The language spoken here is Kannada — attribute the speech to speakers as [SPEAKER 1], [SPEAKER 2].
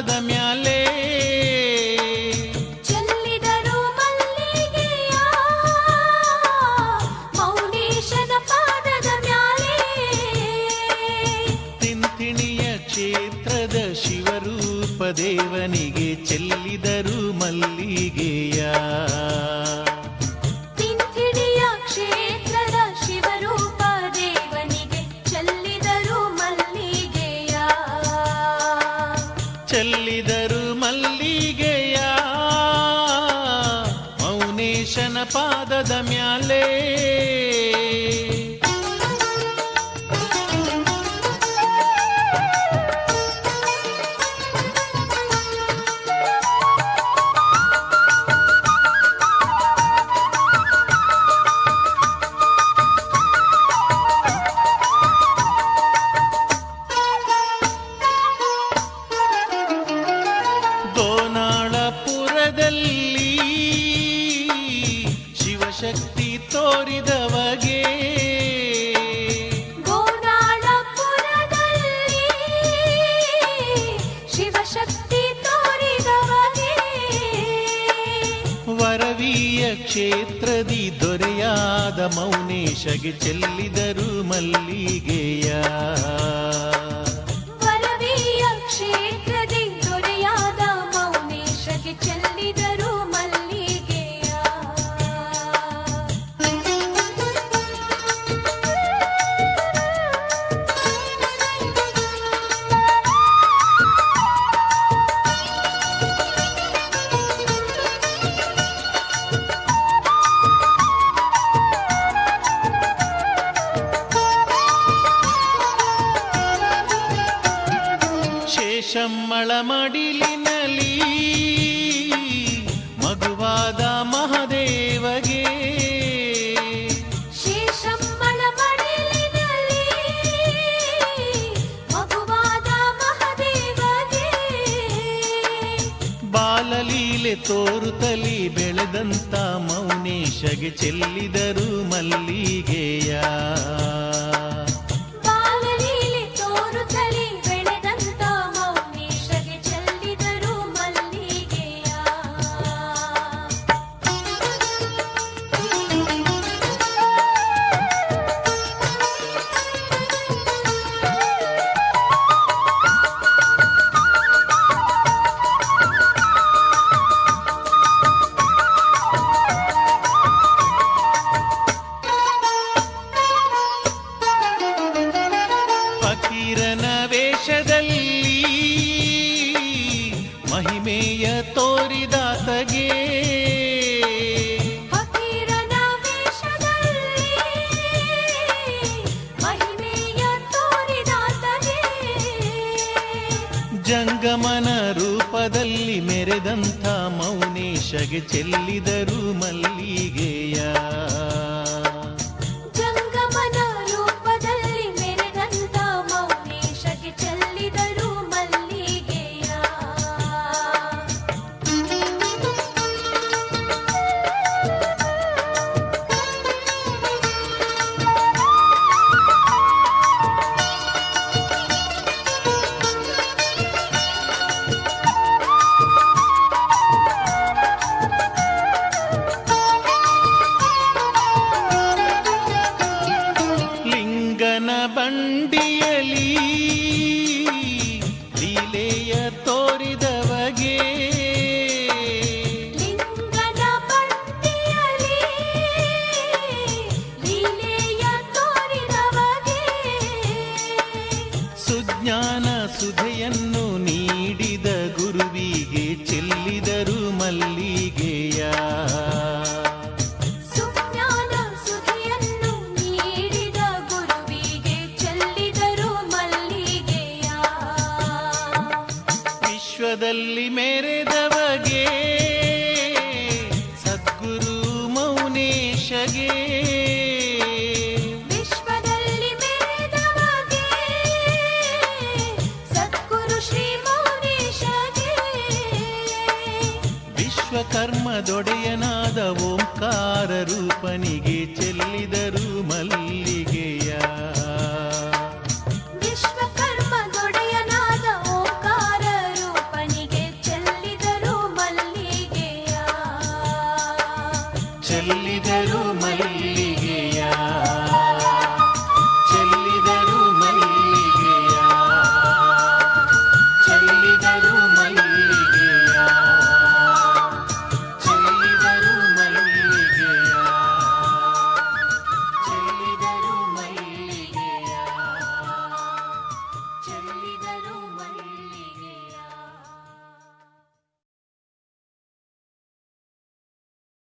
[SPEAKER 1] ಮರದ ಮ್ಯಾಲೆ. ಪಾದದ
[SPEAKER 2] ಮ್ಯಾಲೆ. ತಿಂತಿಣಿಯ ಶಿವರೂಪ ದೇವನಿಗೆ ಚೆಲ್ಲಿದರು ಮಲ್ಲಿಗೆಯ.
[SPEAKER 1] ಪಾದದ ಮ್ಯಾಲೆ ಶಿವಶಕ್ತಿ ತೋರಿದವಗೆ ವರವೀಯ ಕ್ಷೇತ್ರದಿ ದೊರೆಯಾದ ಮೌನೇಶಗೆ ಚೆಲ್ಲಿದರು ಮಲ್ಲಿಗೆಯ. ಶೇಷಮ್ಮಳ ಮಡಿಲಿನಲಿ ಮಗುವಾದ ಮಹದೇವಗೆ. ಬಾಲಲೀಲೆ ತೋರುತ್ತಲಿ ಬೆಳೆದಂತ ಮೌನೇಶಗೆ ಚೆಲ್ಲಿದರು ಮಲ್ಲಿಗೆಯ. ಜಂಗಮನ ರೂಪದಲ್ಲಿ ಮೆರೆದಂಥ ಮೌನೇಶಗೆ ಚೆಲ್ಲಿದರು ಮಲ್ಲಿಗೆಯ ಸುಧೆಯನ್ನು ನೀಡಿದ ಗುರುವಿಗೆ ಚೆಲ್ಲಿದರು ಮಲ್ಲಿಗೆಯ.
[SPEAKER 2] ಸುಜ್ಞಾನ ಸುಧಿಯನ್ನು ನೀಡಿದ ಗುರುವಿಗೆ ಚೆಲ್ಲಿದರು ಮಲ್ಲಿಗೆಯ.
[SPEAKER 1] ವಿಶ್ವದಲ್ಲಿ ಮೆರೆದವಗೆ ಸದ್ಗುರು ಮೌನೇಶಗೆ ಧರ್ಮದೊಡೆಯನಾದ ಓಂಕಾರ ರೂಪನಿಗೆ ಚೆಲ್ಲಿದರು ಮಲ್ಲಿಗೆಯ.